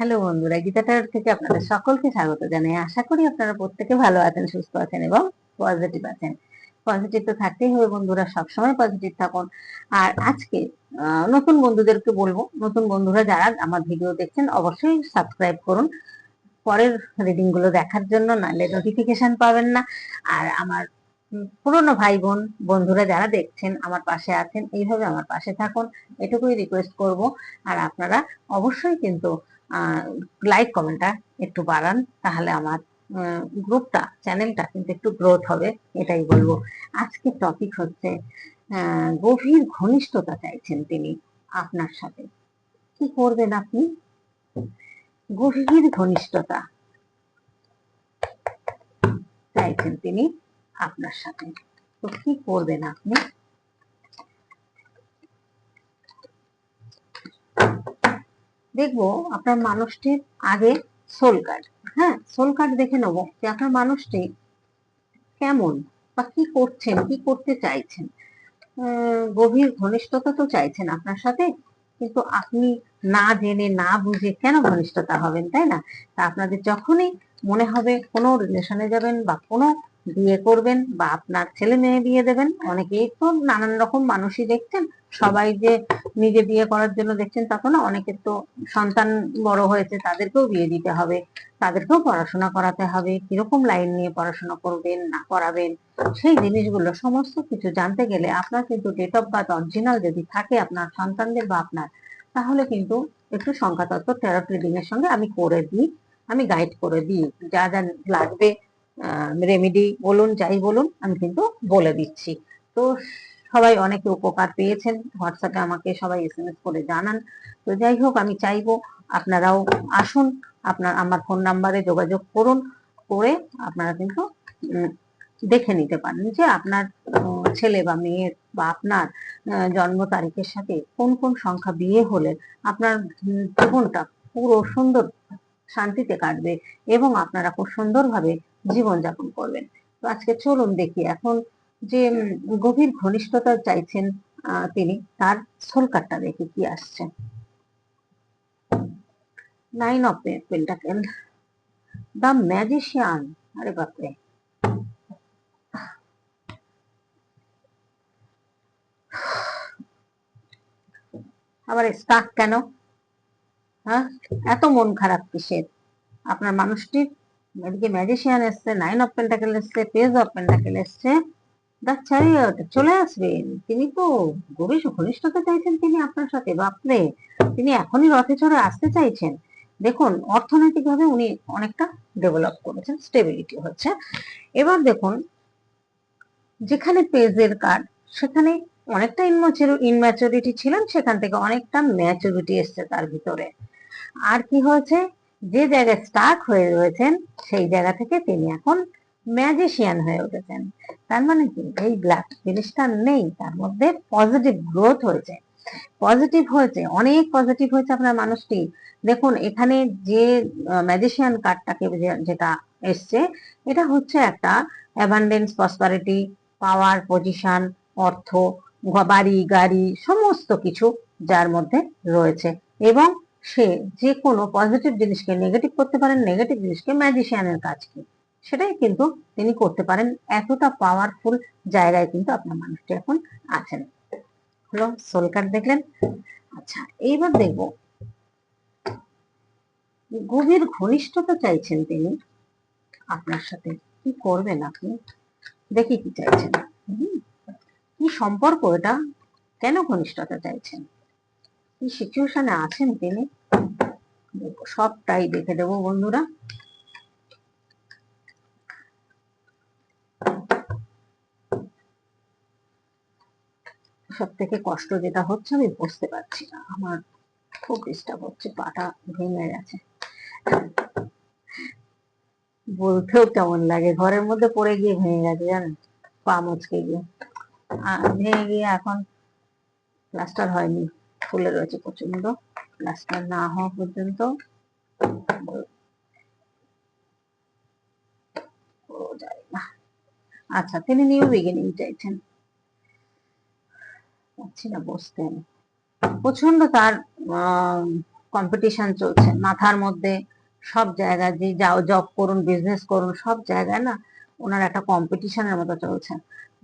Hello বন্ধুরা Gita tower থেকে আপনাদের সকলকে স্বাগত জানাই। আশা করি আপনারা প্রত্যেকে ভালো আছেন সুস্থ আছেন এবং পজিটিভ আছেন। পজিটিভ তো থাকতেই হবে বন্ধুরা সবসময় পজিটিভ থাকুন। আর আজকে নতুন বন্ধুদেরকে বলব নতুন বন্ধুরা যারা আমার ভিডিও দেখছেন অবশ্যই সাবস্ক্রাইব করুন। পরের রিডিংগুলো দেখার জন্য নাহলে নোটিফিকেশন পাবেন না। আর আমার পুরনো ভাই বোন বন্ধুরা যারা দেখছেন আমার পাশে আছেন এইভাবে আমার পাশে থাকুন। এটুকুই রিকোয়েস্ট করব। আর আপনারা অবশ্যই কিন্তু লাইক কমেন্টটা একটু বাড়ান, তাহলে আমার গ্রুপটা চ্যানেলটা কিন্তু একটু গ্রোথ হবে, এটাই বলব। আজকে টপিক হচ্ছে গভীর ঘনিষ্ঠতা চাইছেন তিনি আপনার সাথে। কি করবেন আপনি? গভীর ঘনিষ্ঠতা চাইছেন তিনি আপনার সাথে। তো কি করবেন আপনি? দেখব আপনার মানুষটির আগে সোল কার্ড হ্যাঁ সোল কার্ড দেখে নেব যে আপনার মানুষটি কেমন বা কি করছেন, কি করতে চাইছেন। গভীর ঘনিষ্ঠতা তো চাইছেন আপনার সাথে, কিন্তু আপনি না জেনে, না বুঝে কেন ঘনিষ্ঠতা হবেন, তাই না? তা আপনাদের যখনই মনে হবে কোনো রিলেশনে যাবেন বা কোনো বিয়ে করবেন বা আপনার ছেলে মেয়ে বিয়ে দেবেন, অনেকেই তো নানান রকম মানুষই দেখছেন সবাই যে নিজে বিয়ে করার জন্য দেখছেন, তা না, অনেকের তো সন্তান বড় হয়েছে, তাদেরকেও বিয়ে দিতে হবে, তাদেরকেও পড়াশোনা করাতে হবে, কীরকম লাইন নিয়ে পড়াশোনা করবেন, না করাবেন, সেই জিনিসগুলো, সমস্ত কিছু জানতে গেলে আপনার কিন্তু ডেট অফ বার্থ অরিজিনাল যদি থাকে আপনার সন্তানদের বা আপনার, তাহলে কিন্তু একটু সংখ্যাতত্ত্ব টেরট রিডিং এর সঙ্গে আমি করে দিই, আমি গাইড করে দিই, যা যা লাগবে রেমেডি বলুন, যাই বলুন, আমি কিন্তু বলে দিচ্ছি। তো সবাই অনেকে উপকার পেয়েছেন। হোয়াটসঅ্যাপে আমাকে সবাই এস করে জানান। তো যাই হোক, আমি চাইব আপনারাও আসুন, আপনার, আমার ফোন নাম্বারে যোগাযোগ করুন, করে আপনারা কিন্তু দেখে নিতে পারেন যে আপনার ছেলে বা মেয়ের বা আপনার জন্ম তারিখের সাথে কোন কোন সংখ্যা বিয়ে হলে আপনার জীবনটা পুরো সুন্দর শান্তিতে কাটবে এবং আপনারা খুব সুন্দরভাবে জীবনযাপন করবেন। তো আজকে চলুন দেখি এখন যে গভীর ঘনিষ্ঠতা চাইছেন তিনি, তার সোল কার্ডটা দেখি কি আসছে। Nine of pentacle the magician আরে বাপরে। আবার স্টাক কেন? হ্যাঁ? এত মন খারাপ কিসের? আপনার মানুষটির, এদিকে ম্যাজিশিয়ান এসছে নাইন অফ পেন্টাকেল এসছে পেজ অফ পেন্টাকেল এসছে। দা চ্যারিয়ট চলে আসবেন তিনি তো গভীর ঘনিষ্ঠতা চাইছেন তিনি আপনার সাথে, বাপরে। তিনি এখনই রথে চড়ে আসতে চাইছেন। দেখুন, অর্থনৈতিকভাবে উনি অনেকটা ডেভেলপ করেছেন স্টেবিলিটি হচ্ছে। এবার দেখুন, যেখানে পেজের কার্ড সেখানে অনেকটা ইনম্যাচুরিটি ছিলেন, সেখান থেকে অনেকটা ম্যাচুরিটি এসছে তার ভিতরে। আর কি হয়েছে? যে জায়গায় স্টাক হয়ে রয়েছেন, সেই জায়গা থেকে তিনি এখন ম্যাজিশিয়ান হয়ে উঠেছেন। তার মানে কি? এই ব্ল্যাক জিনিসটা নেই, তার মধ্যে পজিটিভ গ্রোথ হয়েছে। পজিটিভ হয়েছে, অনেক পজিটিভ হয়েছে আপনার মানুষটি। দেখুন, এখানে যে ম্যাজিশিয়ান কার্ডটাকে যেটা এসছে, এটা হচ্ছে একটা অ্যাবান্ডেন্স প্রসপারিটি পাওয়ার পজিশন অর্থ বাড়ি, গাড়ি, সমস্ত কিছু যার মধ্যে রয়েছে। এবং সে যে কোনো পজিটিভ জিনিসকে নেগেটিভ করতে পারেন নেগেটিভ জিনিসকে ম্যাজিশিয়ানের কাজ কি সেটাই কিন্তু তিনি করতে পারেন। এতটা পাওয়ারফুল জায়গায় কিন্তু আপনার মানুষটি এখন আছেন। হলো সোল কার্ড দেখলেন। আচ্ছা এইবার দেখব। গভীর ঘনিষ্ঠতা চাইছেন তিনি। আপনার সাথে কি করবেন আপনি? দেখি কি চাইছেন। কি সম্পর্ক এটা? কেন ঘনিষ্ঠতা চাইছেন? কি সিচুয়েশনে আছেন তিনি? সবটাই দেখে দেবো বন্ধুরা। সব থেকে কষ্ট যেটা হচ্ছে আমি বুঝতে পারছি না। আমার খুব ডিস্টার্ব হচ্ছে, পাটা ভেঙে গেছে। বলতেও কেমন লাগে, ঘরের মধ্যে পড়ে গিয়ে ভেঙে গেছে জানেন, পা মুচকে গিয়ে। ভেঙে গিয়ে এখন প্লাস্টার হয়নি, ফুলে রয়েছে প্রচণ্ড প্লাস্টার না হওয়া পর্যন্ত আচ্ছা তিনি নিউ বিগিনিং চাইছেন। পাচ্ছি না বসতে। প্রচণ্ড তার কম্পিটিশন চলছে। মাথার মধ্যে সব জায়গায় যে যাও জব করুন বিজনেস করুন, সব জায়গায় না ওনার একটা কম্পিটিশনের মতো চলছে।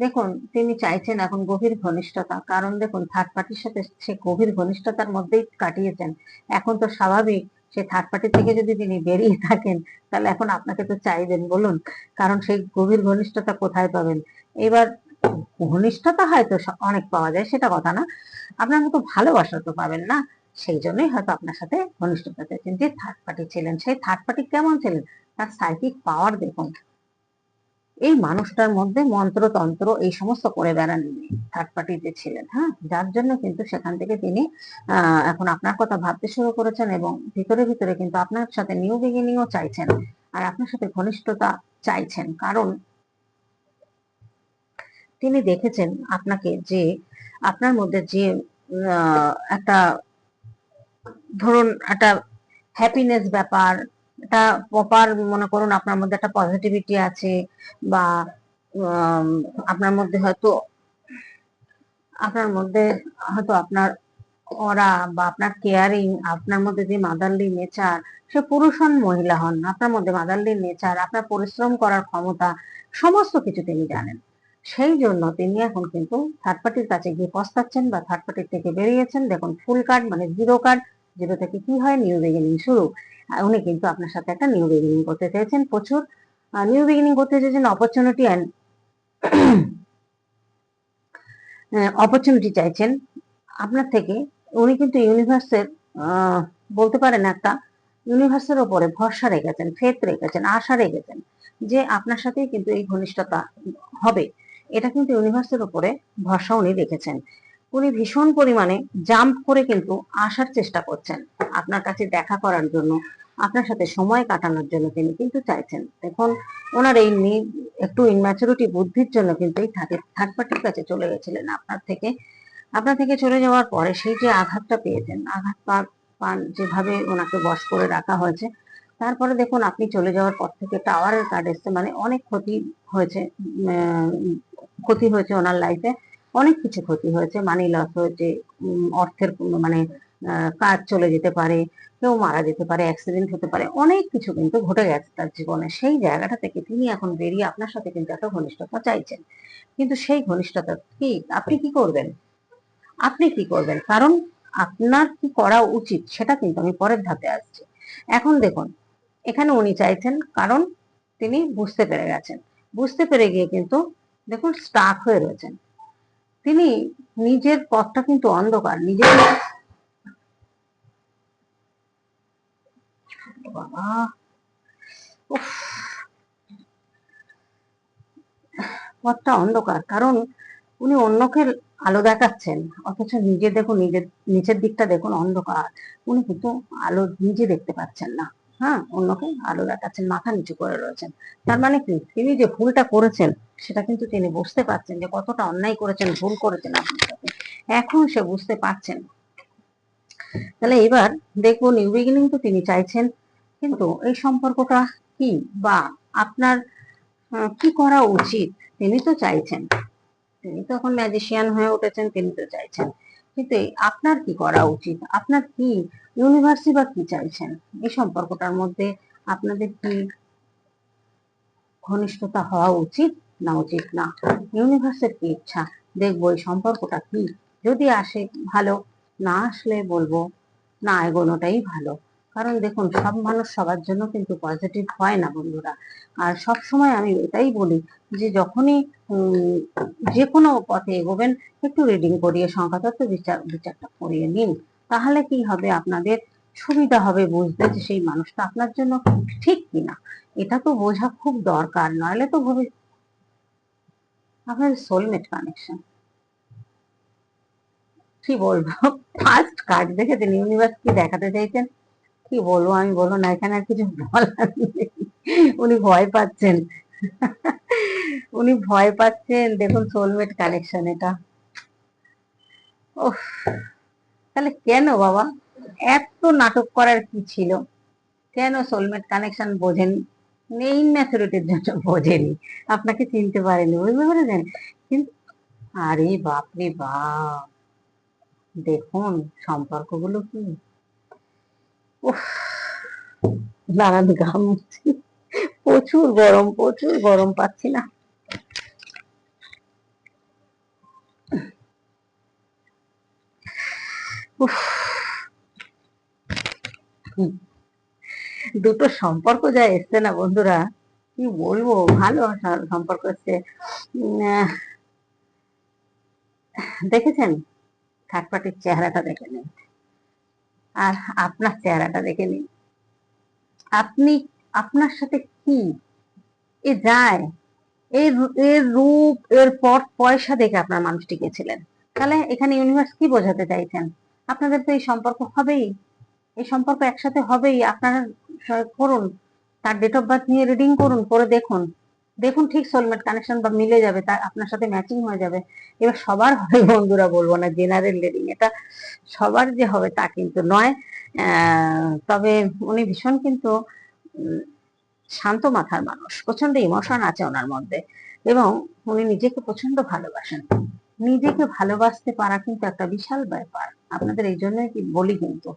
দেখুন, তিনি চাইছেন এখন গভীর ঘনিষ্ঠতা। কারণ দেখুন থার্ড পার্টির সাথে সে গভীর ঘনিষ্ঠতার মধ্যেই কাটিয়েছেন। এখন তো স্বাভাবিক, সে থার্ড পার্টি থেকে যদি তিনি বেরিয়ে থাকেন, তাহলে এখন আপনাকে তো চাইবেন বলুন। কারণ সেই গভীর ঘনিষ্ঠতা কোথায় পাবেন? এবার ঘনিষ্ঠতা হয়তো অনেক পাওয়া যায়, সেটা কথা না। আপনার মতো ভালোবাসা তো পাবেন না, সেই জন্যই হয়তো আপনার সাথে ঘনিষ্ঠতা চাইছেন যে থার্ড পার্টি ছিলেন, সেই থার্ড পার্টি কেমন ছিলেন? তার সাইকিক পাওয়ার দেখুন। এই মানুষটার মধ্যে মন্ত্রতন্ত্র, এই সমস্ত করে বেড়াননি থার্ড পার্টি যে ছিলেন হ্যাঁ? যার জন্য কিন্তু সেখান থেকে তিনি এখন আপনার কথা ভাবতে শুরু করেছেন এবং ভিতরে ভিতরে কিন্তু আপনার সাথে নিউ বিগিনিংও চাইছেন। আর আপনার সাথে ঘনিষ্ঠতা চাইছেন। কারণ তিনি দেখেছেন আপনাকে যে, আপনার মধ্যে যে একটা ধরুন একটা হ্যাপিনেস ব্যাপার, একটা প্রপার মনে করুন আপনার মধ্যে একটা পজিটিভিটি আছে বা আপনার মধ্যে হয়তো, আপনার মধ্যে হয়তো আপনার অরা বা আপনার কেয়ারিং আপনার মধ্যে যে মাদারলি নেচার সে পুরুষ হন মহিলা হন, আপনার মধ্যে মাদারলি নেচার আপনার পরিশ্রম করার ক্ষমতা, সমস্ত কিছু তিনি জানেন। সেই জন্য তিনি এখন কিন্তু থার্ড পার্টির কাছে গিয়ে পস্তাচ্ছেন বা থার্ড পার্টির থেকে বেরিয়েছেন। দেখুন ফুল কার্ড মানে জিরো কার্ড জিরো থেকে কি হয়? নিউ বিগিনিং শুরু। উনি কিন্তু আপনার সাথে একটা নিউ বিগিনিং করতে চেয়েছেন প্রচুর। নিউ বিগিনিং করতে চেয়েছেন অপরচুনিটি অ্যান্ড অপরচুনিটি চাইছেন। আপনার থেকে উনি কিন্তু ইউনিভার্সের বলতে পারেন একটা ইউনিভার্সের ওপরে ভরসা রেখেছেন ফেথ রেখেছেন, আশা রেখেছেন যে আপনার সাথেই কিন্তু এই ঘনিষ্ঠতা হবে। এটা কিন্তু ইউনিভার্সের ওপরে ভরসা উনি রেখেছেন। উনি ভীষণ পরিমাণে জাম্প করে কিন্তু আসার চেষ্টা করছেন। আপনার কাছে দেখা করার জন্য, আপনার সাথে সময় কাটানোর জন্য তিনি কিন্তু চাইছেন। দেখুন, ওনার এই একটু ইনম্যাচুরিটি বুদ্ধির জন্য কিন্তু এই থাকে থার্ড পার্টির কাছে চলে গেছিলেন আপনার থেকে। আপনার থেকে চলে যাওয়ার পরে সেই যে আঘাতটা পেয়েছেন, আঘাত পান যেভাবে ওনাকে বশ করে রাখা হয়েছে তারপরে দেখুন, আপনি চলে যাওয়ার পর থেকে টাওয়ারের কার্ড এসছে মানে অনেক ক্ষতি হয়েছে ক্ষতি হয়েছে ওনার লাইফে অনেক কিছু ক্ষতি হয়েছে মানি লস হয়েছে অর্থের মানে কাজ চলে যেতে পারে, কেউ মারা যেতে পারে অ্যাক্সিডেন্ট হতে পারে, অনেক কিছু কিন্তু ঘটে গেছে তার জীবনে। সেই জায়গাটা থেকে তিনি এখন বেরিয়ে আপনার সাথে কিন্তু একটা ঘনিষ্ঠতা চাইছেন। কিন্তু সেই ঘনিষ্ঠতা কি? আপনি কি করবেন? আপনি কি করবেন? কারণ আপনার কি করা উচিত সেটা কিন্তু আমি পরের ধাপে আসছি। এখন দেখুন এখানে উনি চাইছেন, কারণ তিনি বুঝতে পেরে গেছেন। বুঝতে পেরে গিয়ে কিন্তু দেখুন স্টাক হয়ে রয়েছেন। তিনি নিজের পথটা কিন্তু অন্ধকার, নিজের পথটা অন্ধকার, কারণ উনি অন্যকে আলো দেখাচ্ছেন, অথচ নিজে দেখুন, নিজের, নিচের দিকটা দেখুন অন্ধকার। উনি কিন্তু আলো নিজে দেখতে পাচ্ছেন না। হ্যাঁ অন্যকে আলো দেখাচ্ছেন, মাথা নিচু করে রয়েছেন। তার মানে কি? তিনি যে ভুলটা করেছেন, সেটা কিন্তু তিনি বুঝতে পারছেন যে কতটা অন্যায় করেছেন, ভুল করেছেন আপনার এখন সে বুঝতে পারছেন তাহলে এবার দেখব নিউ বিগিনিং তো তিনি চাইছেন, কিন্তু এই সম্পর্কটা কি বা আপনার কি করা উচিত? তিনি তো চাইছেন। তিনি তো এখন ম্যাজিশিয়ান হয়ে উঠেছেন, তিনি তো চাইছেন। কিন্তু আপনার কি করা উচিত? আপনার কি ইউনিভার্সি বা কি চাইছেন? এই সম্পর্কটার মধ্যে আপনাদের কি ঘনিষ্ঠতা হওয়া উচিত না উচিত না? ইউনিভার্সের কি ইচ্ছা? দেখব এই সম্পর্কটা কি? যদি আসে, ভালো। না আসলে বলব, না এগোনোটাই ভালো। কারণ দেখুন, সব মানুষ সবার জন্য কিন্তু পজিটিভ হয় না বন্ধুরা। আর সব সময় আমি এটাই বলি যে যখনই যে কোনো পথে এগোবেন, একটু রিডিং করিয়ে সংখ্যাতত্ত্ব বিচার, বিচারটা করিয়ে নিন। তাহলে কি হবে? আপনাদের সুবিধা হবে বুঝতে যে সেই মানুষটা আপনার জন্য ঠিক কিনা। এটা তো বোঝা খুব দরকার নইলে তো ভবি, আপনার সোলমেট কানেকশন কি বলব? ফার্স্ট কার্ড দেখেছেন ইউনিভার্স কি দেখাতে চাইছেন কি বলব, আমি বলব না, এখানে আর কিছু বলার উনি ভয় পাচ্ছেন। উনি ভয় পাচ্ছেন। দেখুন সোলমেট কানেকশন এটা। ওহ তাহলে কেন বাবা? এত নাটক করার কি ছিল? কেন সোলমেট কানেকশন বোঝেন? নেই ম্যাচুরিটির জন্য বোঝেনি। আপনাকে চিনতে পারেনি, বুঝতে পেরেছেন? কিন্তু আরে বাপরে বাপ, দেখুন, সম্পর্কগুলো কি? ঘাম হচ্ছে। প্রচুর গরম প্রচুর গরম পাচ্ছি না। দুটো সম্পর্ক যা এসছে না, বন্ধুরা। কি বলব? ভালো সম্পর্ক এসছে। দেখেছেন? থার্ড চেহারাটা দেখে নিন। আর আপনার চেহারাটা দেখে নিন। আপনি, আপনার সাথে কি? এ যায়। এর এর রূপ, এর পর পয়সা দেখে আপনার মানুষটি গেছিলেন। তাহলে এখানে ইউনিভার্স কি বোঝাতে চাইছেন? আপনাদের তো এই সম্পর্ক হবেই। এই সম্পর্ক একসাথে হবেই। আপনারা করুন। তার ডেট অফ বার্থ নিয়ে রিডিং করুন, করে দেখুন। দেখুন ঠিক সোলমেট কানেকশন বা মিলে যাবে তার আপনার সাথে ম্যাচিং হয়ে যাবে। এবার সবার হবে বন্ধুরা বলব না জেনারেল রিডিং এটা সবার যে হবে তা কিন্তু নয়। তবে উনি ভীষণ কিন্তু শান্ত মাথার মানুষ, প্রচণ্ড ইমোশন আছে ওনার মধ্যে। এবং উনি নিজেকে প্রচণ্ড ভালোবাসেন। নিজেকে ভালোবাসতে পারা কিন্তু একটা বিশাল ব্যাপার। আপনাদের এই জন্যই কি বলি কিন্তু,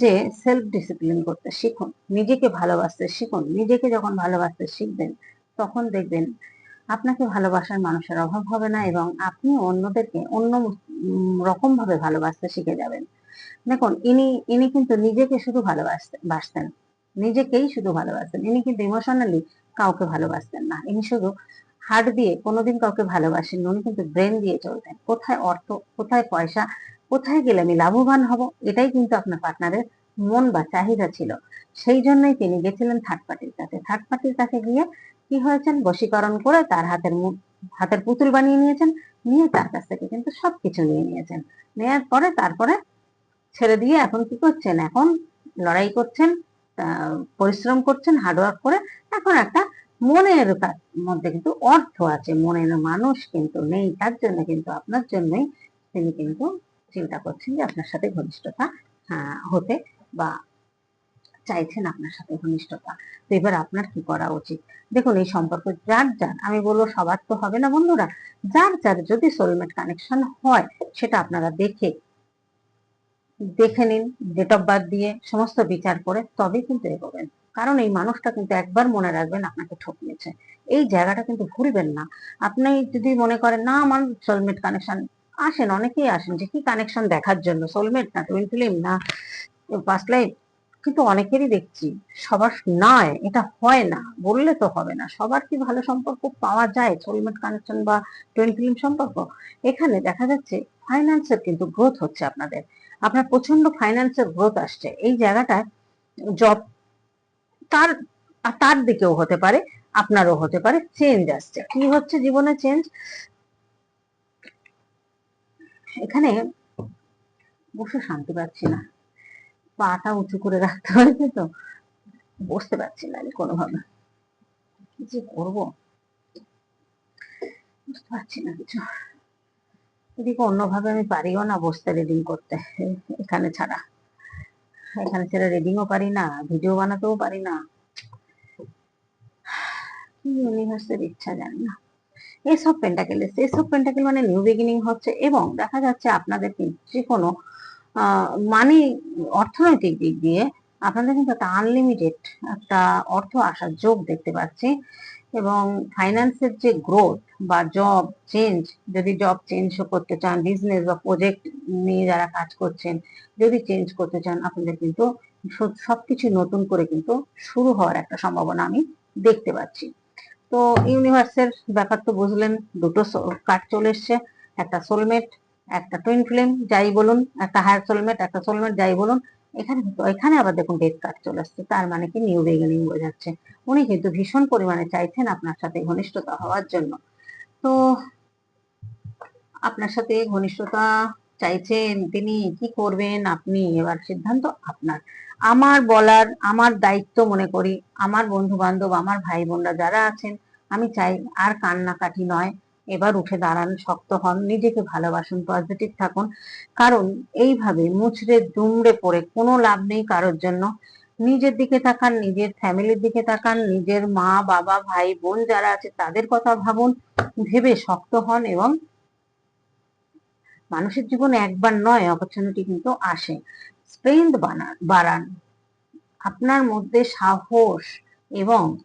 যে সেলফ ডিসিপ্লিন করতে শিখুন, নিজেকে ভালোবাসতে শিখুন। নিজেকে যখন ভালোবাসতে শিখবেন তখন দেখবেন আপনাকে ভালোবাসার মানুষের অভাব হবে না এবং আপনি অন্যদেরকে অন্য রকম ভাবে ভালোবাসতে শিখে যাবেন। দেখুন, ইনি ইনি কিন্তু নিজেকে শুধু ভালোবাসতেন বাসতেন। নিজেকেই শুধু ভালোবাসতেন। ইনি কিন্তু ইমোশনালি কাউকে ভালোবাসতেন না। ইনি শুধু হার্ট দিয়ে কোনোদিন কাউকে ভালোবাসেন উনি কিন্তু ব্রেন দিয়ে চলতেন। কোথায় অর্থ, কোথায় পয়সা, কোথায় গেলে আমি লাভবান হব? এটাই কিন্তু আপনার পার্টনারের মন বা চাহিদা ছিল। সেই জন্যই তিনি গেছিলেন থার্ড পার্টির কাছে। থার্ড পার্টির কাছে গিয়ে কি হয়েছেন? বশীকরণ করে তার হাতের হাতের পুতুল বানিয়ে নিয়েছেন, নিয়ে তার কাছ থেকে কিন্তু সবকিছু নিয়ে নিয়েছেন। নেওয়ার পরে তারপরে ছেড়ে দিয়ে এখন কি করছেন? এখন লড়াই করছেন পরিশ্রম করছেন হার্ডওয়ার্ক করে। এখন একটা মনের মধ্যে কিন্তু অর্থ আছে। মনের মানুষ কিন্তু নেই। তার জন্য কিন্তু আপনার জন্যই তিনি কিন্তু চিন্তা করছেন যে আপনার সাথে ঘনিষ্ঠতা হতে বা চাইছেন আপনার সাথে ঘনিষ্ঠতা। তো এবার আপনার কি করা উচিত? দেখুন, এই সম্পর্ক যার যার, আমি বলব সবার তো হবে না বন্ধুরা। যার যার যদি সোলমেট কানেকশন হয়, সেটা আপনারা দেখে দেখে নিন ডেট অফ বার্থ দিয়ে সমস্ত বিচার করে তবে কিন্তু এগোবেন। কারণ এই মানুষটা কিন্তু একবার মনে রাখবেন আপনাকে ঠকিয়েছে। এই জায়গাটা কিন্তু ভুলবেন না। আপনি যদি মনে করেন, না, আমার সোলমেট কানেকশন আসেন। অনেকেই আসেন যে, কি কানেকশন দেখার জন্য? সোলমেট না টুইন ফিল্ম না পাস্ট লাইফ কিন্তু অনেকেরই দেখছি সবার নয় এটা হয় না, বললে তো হবে না। সবার কি ভালো সম্পর্ক পাওয়া যায়? সোলমেট কানেকশন বা টুইন ফিল্ম সম্পর্ক? এখানে দেখা যাচ্ছে ফাইন্যান্সের কিন্তু গ্রোথ হচ্ছে আপনাদের। আপনার প্রচণ্ড ফাইন্যান্সের গ্রোথ আসছে। এই জায়গাটায় জব তার তার দিকেও হতে পারে, আপনারও হতে পারে চেঞ্জ আসছে। কি হচ্ছে জীবনে চেঞ্জ এখানে বসে শান্তি পাচ্ছি না। পাটা উঁচু করে রাখতে হয়েছে তো? বসতে পারছি না আমি কোনোভাবে। কি যে করব? বুঝতে পারছি না কিছু। এদিকে অন্যভাবে আমি পারিও না বসতে রিডিং করতে এখানে ছাড়া। এখানে ছাড়া রিডিংও পারি না ভিডিও বানাতেও পারি না। ইউনিভার্সের ইচ্ছা জানি না। এসব পেন্টাকেল এসছে এসব পেন্টাকেল মানে নিউ বিগিনিং হচ্ছে এবং দেখা যাচ্ছে আপনাদের যে কোনো মানি অর্থনৈতিক দিক দিয়ে আপনাদের কিন্তু একটা আনলিমিটেড একটা অর্থ আসার যোগ দেখতে পাচ্ছি এবং ফাইন্যান্সের যে গ্রোথ বা জব চেঞ্জ যদি জব চেঞ্জ করতে চান বিজনেস বা প্রজেক্ট নিয়ে যারা কাজ করছেন, যদি চেঞ্জ করতে চান, আপনাদের কিন্তু সব- সবকিছু নতুন করে কিন্তু শুরু হওয়ার একটা সম্ভাবনা আমি দেখতে পাচ্ছি। তো ইউনিভার্সের ব্যাপার তো বুঝলেন, দুটো কার্ড চলে এসছে, একটা সোলমেট একটা টুইন ফ্লেম যাই বলুন, একটা হায়ার সোলমেট একটা সোলমেট যাই বলুন, এখানে এখানে আবার দেখুন ডেট কার্ড চলে আসছে, তার মানে কি নিউ বিগিনিং বোঝাচ্ছে। উনি কিন্তু ভীষণ পরিমাণে চাইছেন আপনার সাথে ঘনিষ্ঠতা হওয়ার জন্য। তো আপনার সাথে ঘনিষ্ঠতা চাইছেন, তিনি কি করবেন আপনি? এবার সিদ্ধান্ত আপনার। আমার বলার, আমার দায়িত্ব মনে করি, আমার বন্ধু বান্ধব আমার ভাই বোনরা যারা আছেন, আমি চাই আর কান্নাকাটি নয় এবার উঠে দাঁড়ান, শক্ত হন, নিজেকে ভালোবাসুন পজিটিভ থাকুন। কারণ এইভাবে মুচড়ে দুমড়ে পড়ে কোনো লাভ নেই কারোর জন্য। নিজের দিকে তাকান, নিজের ফ্যামিলির দিকে তাকান, নিজের মা, বাবা, ভাই, বোন যারা আছে তাদের কথা ভাবুন, ভেবে শক্ত হন এবং মানুষের জীবনে একবার নয় অপরচুনিটি কিন্তু আসে। স্ট্রেংথ বানান বাড়ান। আপনার মধ্যে সাহস এবং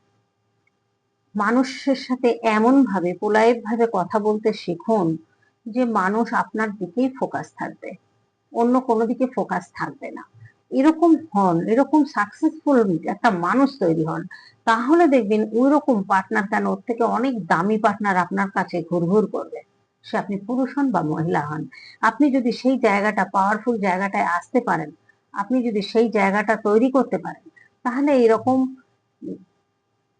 মানুষের সাথে এমন ভাবে ভাবে কথা বলতে শিখুন যে মানুষ আপনার দিকেই ফোকাস থাকবে। অন্য কোনো দিকে ফোকাস থাকবে না। এরকম হন, এরকম সাকসেসফুল একটা মানুষ তৈরি হন, তাহলে দেখবেন ওই রকম পার্টনার কেন ওর থেকে অনেক দামি পার্টনার আপনার কাছে ঘুরঘুর করবে। সে আপনি পুরুষ হন বা মহিলা হন। আপনি যদি সেই জায়গাটা পাওয়ারফুল জায়গাটায় আসতে পারেন, আপনি যদি সেই জায়গাটা তৈরি করতে পারেন, তাহলে এরকম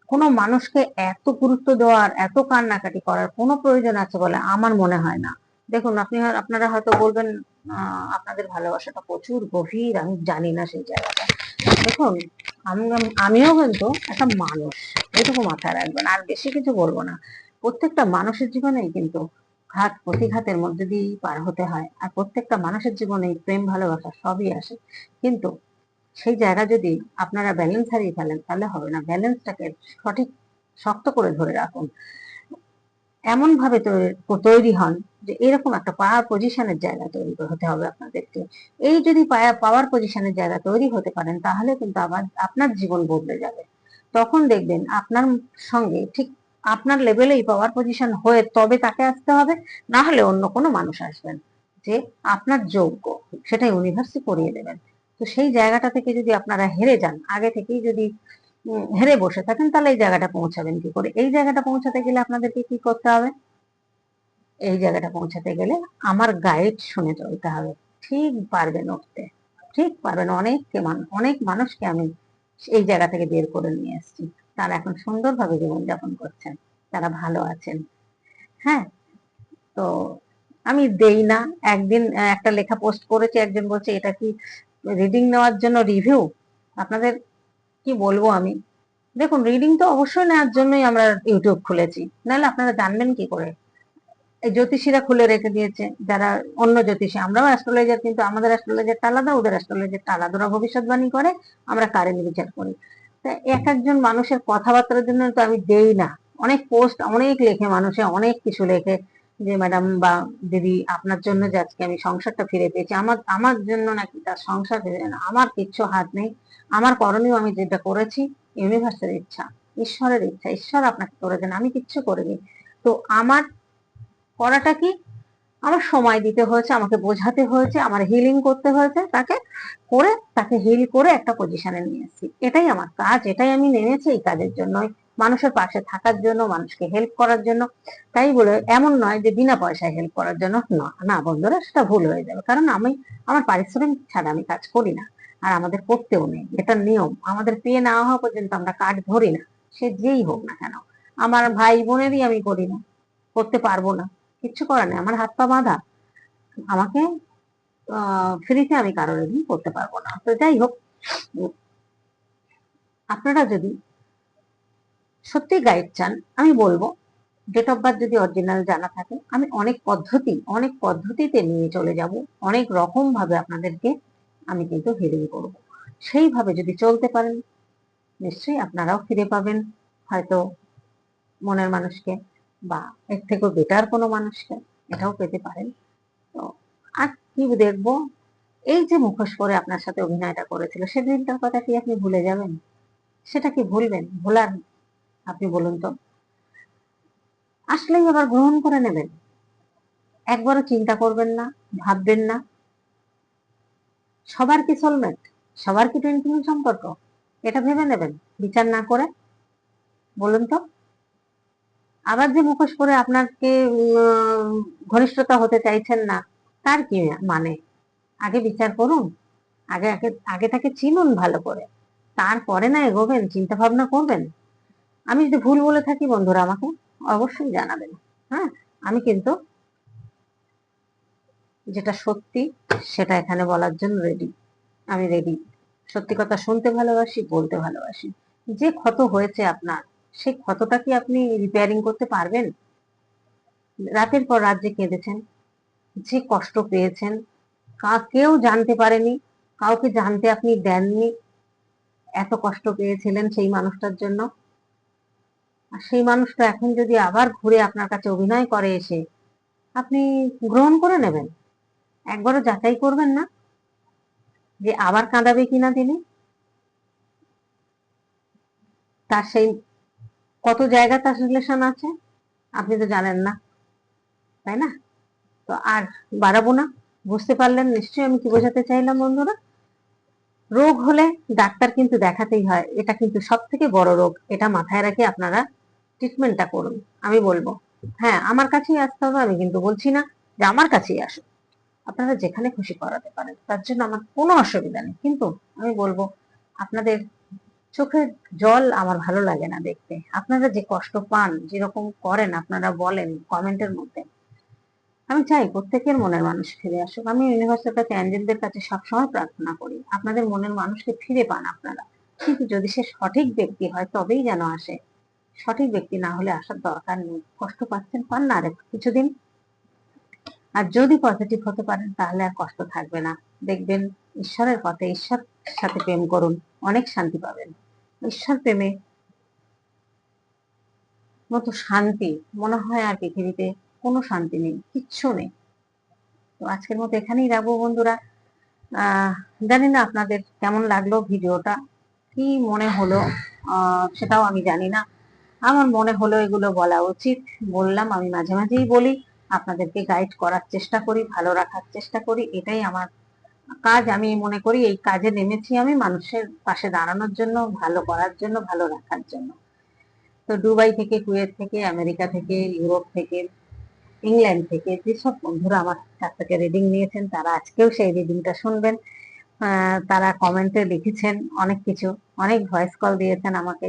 কোনো মানুষকে এত গুরুত্ব দেওয়ার, এত কান্নাকাটি করার কোনো প্রয়োজন আছে বলে আমার মনে হয় না। দেখুন, আপনি আপনারা হয়তো বলবেন আপনাদের ভালোবাসাটা প্রচুর গভীর, আমি জানি না সেই জায়গাটা। দেখুন, আমি- আমিও কিন্তু একটা মানুষ, এটুকু মাথায় রাখবেন, আর বেশি কিছু বলব না। প্রত্যেকটা মানুষের জীবনেই কিন্তু ঘাত, প্রতিঘাতের মধ্যে দিয়েই পার হতে হয়, আর প্রত্যেকটা মানুষের জীবনে প্রেম, ভালোবাসা সবই আসে। কিন্তু সেই জায়গা যদি আপনারা ব্যালেন্স হারিয়ে ফেলেন, তাহলে হবে না। ব্যালেন্সটাকে সঠিক, শক্ত করে ধরে রাখুন। এমন ভাবে তৈরি হন যে এরকম একটা পাওয়ার পজিশনের জায়গা তৈরি হতে হবে আপনাদেরকে। এই যদি পাওয়ার পজিশনের জায়গা তৈরি হতে পারেন, তাহলে কিন্তু আবার আপনার জীবন বদলে যাবে। তখন দেখবেন আপনার সঙ্গে ঠিক আপনার লেভেলেই পাওয়ার পজিশন হয়ে তবে তাকে আসতে হবে, না হলে অন্য কোনো মানুষ আসবেন যে আপনার যোগ্য, সেটাই ইউনিভার্সই করিয়ে দেবেন। তো সেই জায়গাটা থেকে যদি আপনারা হেরে যান, আগে থেকেই যদি হেরে বসে থাকেন, তাহলে এই জায়গাটা পৌঁছাবেন কি করে? এই জায়গাটা পৌঁছাতে গেলে আপনাদেরকে কি করতে হবে? এই জায়গাটা পৌঁছাতে গেলে আমার গাইড শুনে চলতে হবে। ঠিক পারবেন উঠতে। ঠিক পারবেন অনেককে অনেক মানুষকে আমি এই জায়গা থেকে বের করে নিয়ে এসেছি। তারা এখন সুন্দরভাবে জীবনযাপন করছেন। তারা ভালো আছেন। হ্যাঁ? তো আমি দেই না। একদিন, একটা লেখা পোস্ট করেছে, একজন বলছে, এটা কি রিডিং নেওয়ার জন্য রিভিউ আপনাদের কি বলব আমি? দেখুন রিডিং তো অবশ্যই নেওয়ার জন্যই আমরা ইউটিউব খুলেছি। নাহলে আপনারা জানবেন কি করে? এই জ্যোতিষীরা খুলে রেখে দিয়েছে, যারা অন্য জ্যোতিষী। আমরাও অ্যাস্ট্রোলজার কিন্তু আমাদের অ্যাস্ট্রোলজারটা আলাদা, ওদের অ্যাস্ট্রোলজারটা আলাদা। ওরা ভবিষ্যৎবাণী করে, আমরা কারেন্ট বিচার করি। তা এক একজন মানুষের কথাবার্তার জন্য তো আমি দেই না। অনেক পোস্ট অনেক লেখে মানুষে, অনেক কিছু লেখে। যে, ম্যাডাম বা দিদি, আপনার জন্য যে আজকে আমি সংসারটা ফিরে পেয়েছি, আমার আমার জন্য নাকি তার সংসার আমার কিচ্ছু হাত নেই। আমার করণীয় আমি যেটা করেছি, ইউনিভার্সের ইচ্ছা, ঈশ্বরের ইচ্ছা, ঈশ্বর আপনাকে করেছেন, আমি কিচ্ছু করিনি। তো আমার করাটা কি? আমার সময় দিতে হয়েছে, আমাকে বোঝাতে হয়েছে, আমার হিলিং করতে হয়েছে, তাকে করে, তাকে হিল করে একটা পজিশনে নিয়ে এসেছি। এটাই আমার কাজ, এটাই আমি নেমেছি এই কাজের জন্যই। মানুষের পাশে থাকার জন্য, মানুষকে হেল্প করার জন্য। তাই বলে এমন নয় যে বিনা পয়সায় হেল্প করার জন্য না। বন্ধুরা, সেটা ভুল হয়ে যাবে। কারণ আমি, আমার পারিশ্রমিক ছাড়া আমি কাজ করি না। আর আমাদের করতেও নেই। এটা নিয়ম, আমাদের পেয়ে না হওয়া পর্যন্ত আমরা কাজ ধরি না। সে যেই হোক না কেন। আমার ভাই বোনেরই আমি করি না। করতে পারব না। কিচ্ছু করার নেই। আমার হাত পা বাঁধা। আমাকে ফ্রিতে আমি কারোর করতে পারব না। তো যাই হোক, আপনারা যদি সত্যি গাইড চান, আমি বলব ডেট অফ বার্থ যদি অরিজিনাল জানা থাকে, আমি অনেক পদ্ধতি, অনেক পদ্ধতিতে নিয়ে চলে যাব, অনেক রকম ভাবে আপনাদেরকে আমি কিন্তু হিলিং করব। সেইভাবে যদি চলতে পারেন, নিশ্চয়ই আপনারাও ফিরে পাবেন, হয়তো মনের মানুষকে বা এর থেকেও বেটার কোনো মানুষকে এটাও পেতে পারেন। তো আর কি দেখব, এই যে মুখোশ করে আপনার সাথে অভিনয়টা করেছিল সেদিনটার কথা কি আপনি ভুলে যাবেন? সেটা কি ভুলবেন? ভোলার আপনি বলুন তো। আসলেই আবার গ্রহণ করে নেবেন। একবারও চিন্তা করবেন না, ভাববেন না। সবার কি সোলমেট সবার কি টুইন সম্পর্ক? এটা ভেবে নেবেন। বিচার না করে, বলুন তো। আবার যে মুখোশ করে আপনাকে ঘনিষ্ঠতা হতে চাইছেন না, তার কি মানে? আগে বিচার করুন। আগে আগে আগে তাকে চিনুন ভালো করে। তারপরে না এগোবেন, চিন্তা ভাবনা করবেন। আমি যদি ভুল বলে থাকি বন্ধুরা আমাকে, অবশ্যই জানাবেন। হ্যাঁ আমি কিন্তু যেটা সত্যি সেটা এখানে বলার জন্য রেডি আমি রেডি সত্যি কথা শুনতে ভালোবাসি, বলতে ভালোবাসি। যে ক্ষত হয়েছে আপনার, সেই ক্ষতটা কি আপনি রিপেয়ারিং করতে পারবেন? রাতের পর রাত যে কেঁদেছেন, যে কষ্ট পেয়েছেন কেউ জানতে পারেনি, কাউকে জানতে আপনি দেননি, এত কষ্ট পেয়েছিলেন সেই মানুষটার জন্য। আর সেই মানুষটা এখন যদি আবার ঘুরে আপনার কাছে অভিনয় করে এসে, আপনি গ্রহণ করে নেবেন? একবারও যাচাই করবেন না? যে আবার কাঁদাবে কিনা তিনি? তার সেই কত জায়গা তার রিলেশন আছে? আপনি তো জানেন না, তাই না? তো আর বাড়াবো না, বুঝতে পারলেন? নিশ্চয়ই আমি কি বোঝাতে চাইলাম বন্ধুরা? রোগ হলে ডাক্তার কিন্তু দেখাতেই হয়, এটা কিন্তু সব থেকে বড় রোগ, এটা মাথায় রাখে আপনারা ট্রিটমেন্টটা করুন, আমি বলব। হ্যাঁ আমার কাছেই আসতে হবে, আমি কিন্তু বলছি না যে আমার কাছেই আসুন। আপনারা যেখানে খুশি করাতে পারেন, তার জন্য আমার কোনো অসুবিধা নেই। কিন্তু আমি বলব, আপনাদের চোখের জল আমার ভালো লাগে না দেখতে। আপনারা যে কষ্ট পান, যেরকম করেন, আপনারা বলেন কমেন্টের মধ্যে। আমি চাই প্রত্যেকের মনের মানুষ ফিরে আসুক। আমি ইউনিভার্সের কাছে অ্যাঞ্জেলদের কাছে সবসময় প্রার্থনা করি, আপনাদের মনের মানুষকে ফিরে পান আপনারা। কিন্তু যদি সে সঠিক ব্যক্তি হয়, তবেই যেন আসে। সঠিক ব্যক্তি না হলে আসার দরকার নেই। কষ্ট পাচ্ছেন, পান না আর কিছুদিন। আর যদি পজিটিভ হতে পারেন, তাহলে আর কষ্ট থাকবে না। দেখবেন ঈশ্বরের পথে ঈশ্বর সাথে প্রেম করুন, অনেক শান্তি পাবেন। ঈশ্বর প্রেমে মতো শান্তি, মনে হয় আর পৃথিবীতে কোনো শান্তি নেই, কিচ্ছু নেই। তো আজকের মতো এখানেই রাখব বন্ধুরা। জানি না আপনাদের কেমন লাগল ভিডিওটা, কি মনে হলো সেটাও আমি জানি না। আমার মনে হলো এগুলো বলা উচিত। বললাম, আমি মাঝে মাঝেই বলি, আপনাদেরকে গাইড করার চেষ্টা করি, ভালো রাখার চেষ্টা করি, এটাই আমার কাজ। আমি মনে করি এই কাজে নেমেছি আমি মানুষের পাশে দাঁড়ানোর জন্য, ভালো করার জন্য, ভালো রাখার জন্য। তো দুবাই থেকে, কুয়েত থেকে, আমেরিকা থেকে, ইউরোপ থেকে, ইংল্যান্ড থেকে, যেসব বন্ধুরা আমার কাছ থেকে রিডিং নিয়েছেন, তারা আজকেও সেই রিডিংটা শুনবেন। তারা কমেন্টে লিখেছেন অনেক কিছু। অনেক ভয়েস কল দিয়েছেন আমাকে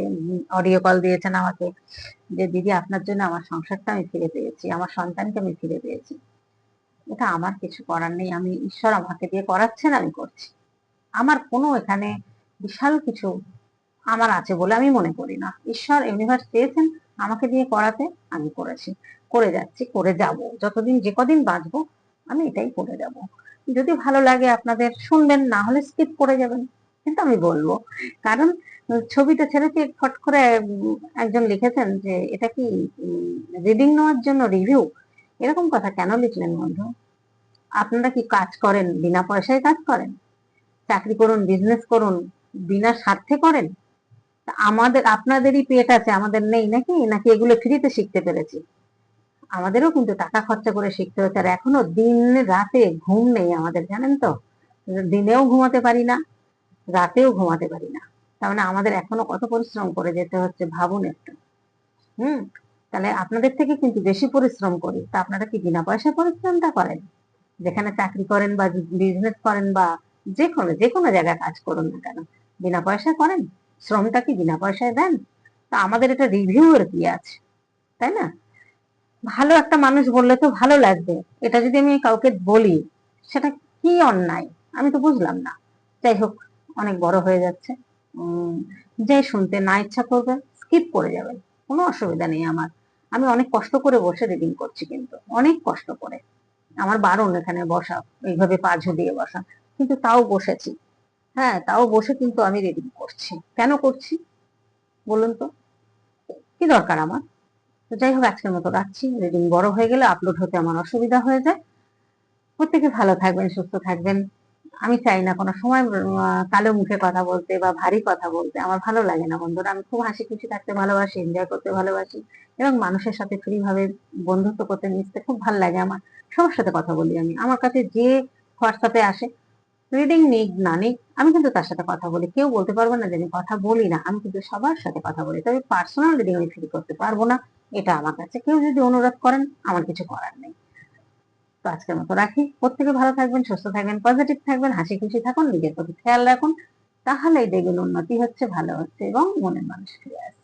অডিও কল দিয়েছেন আমাকে যে, দিদি, আপনার জন্য আমার সংসারটা আমি ফিরে পেয়েছি, আমার সন্তানকে আমি ফিরে পেয়েছি। এটা আমার কিছু করার নেই, আমি, ঈশ্বর আমাকে দিয়ে করাচ্ছেন, আমি করছি। আমার কোনো এখানে বিশাল কিছু আমার আছে বলে আমি মনে করি না। ঈশ্বর ইউনিভার্স চেয়েছেন আমাকে দিয়ে করাতে আমি করেছি। করে যাচ্ছি, করে যাব। যতদিন, যে কদিন বাঁচবো, আমি এটাই করে যাব। যদি ভালো লাগে আপনাদের শুনবেন, না হলে স্কিপ করে যাবেন। কিন্তু আমি বলব, কারণ ছবিটা ছেড়েছে, ফট করে একজন লিখেছেন যে, এটা কি রিডিং নেওয়ার জন্য রিভিউ এরকম কথা কেন লিখলেন বন্ধু? আপনারা কি কাজ করেন, বিনা পয়সায় কাজ করেন? চাকরি করুন বিজনেস করুন, বিনা স্বার্থে করেন? আমাদের, আপনাদেরই পেট আছে, আমাদের নেই নাকি? নাকি এগুলো ফ্রিতে শিখতে পেরেছি? আমাদেরও কিন্তু টাকা খরচা করে শিখতে হচ্ছে আর এখনও দিন রাতে ঘুম নেই আমাদের, জানেন তো? দিনেও ঘুমাতে পারি না, রাতেও ঘুমাতে পারি না। তার মানে আমাদের এখনও কত পরিশ্রম করে যেতে হচ্ছে ভাবুন একটু। হুম? তাহলে আপনাদের থেকে কিন্তু বেশি পরিশ্রম করি। তা আপনারা কি বিনা পয়সা পরিশ্রমটা করেন? যেখানে চাকরি করেন বা বিজনেস করেন বা যে কোনো যে কোনো জায়গায় কাজ করুন না কেন। বিনা পয়সা করেন? শ্রমটা কি বিনা পয়সায় দেন? তা আমাদের এটা রিভিউ এর কি আছে, তাই না? ভালো একটা মানুষ বললে তো ভালো লাগবে। এটা যদি আমি কাউকে বলি, সেটা কি অন্যায়? আমি তো বুঝলাম না। যাই হোক, অনেক বড় হয়ে যাচ্ছে। যে শুনতে না ইচ্ছা করবে স্কিপ করে যাবেন কোনো অসুবিধা নেই আমার। আমি অনেক কষ্ট করে বসে রিডিং করছি কিন্তু। অনেক কষ্ট করে। আমার বারণ এখানে বসা, এইভাবে পা ঝুলিয়ে বসা। কিন্তু তাও বসেছি। হ্যাঁ তাও বসে কিন্তু আমি রিডিং করছি। কেন করছি? বলুন তো। কি দরকার আমার? তো যাই হোক, আজকের মতো রাখছি। রিডিং বড় হয়ে গেলে আপলোড হতে আমার অসুবিধা হয়ে যায়। প্রত্যেকে ভালো থাকবেন, সুস্থ থাকবেন। আমি চাই না কোনো সময় কালো মুখে কথা বলতে বা ভারী কথা বলতে। আমার ভালো লাগে না, বন্ধুরা। আমি খুব হাসি খুশি থাকতে ভালোবাসি এনজয় করতে ভালোবাসি এবং মানুষের সাথে ফ্রি ভাবে বন্ধুত্ব করতে মিশতে খুব ভালো লাগে আমার। সবার সাথে কথা বলি আমি। আমার কাছে যে হোয়াটসঅ্যাপে আসে রিডিং নিক না নিক আমি কিন্তু তার সাথে কথা বলি। কেউ বলতে পারবে না যে আমি কথা বলি না। আমি কিন্তু সবার সাথে কথা বলি। তবে পার্সোনাল রিডিং আমি ফ্রি করতে পারব না। এটা আমার কাছে। কেউ যদি অনুরোধ করেন, আমার কিছু করার নেই। তো আজকের মতো রাখি। প্রত্যেকে ভালো থাকবেন, সুস্থ থাকবেন পজিটিভ থাকবেন, হাসি খুশি থাকুন, নিজের প্রতি খেয়াল রাখুন। তাহলেই দেখবেন উন্নতি হচ্ছে, ভালো হচ্ছে এবং মনের মানুষ ফিরে আসছে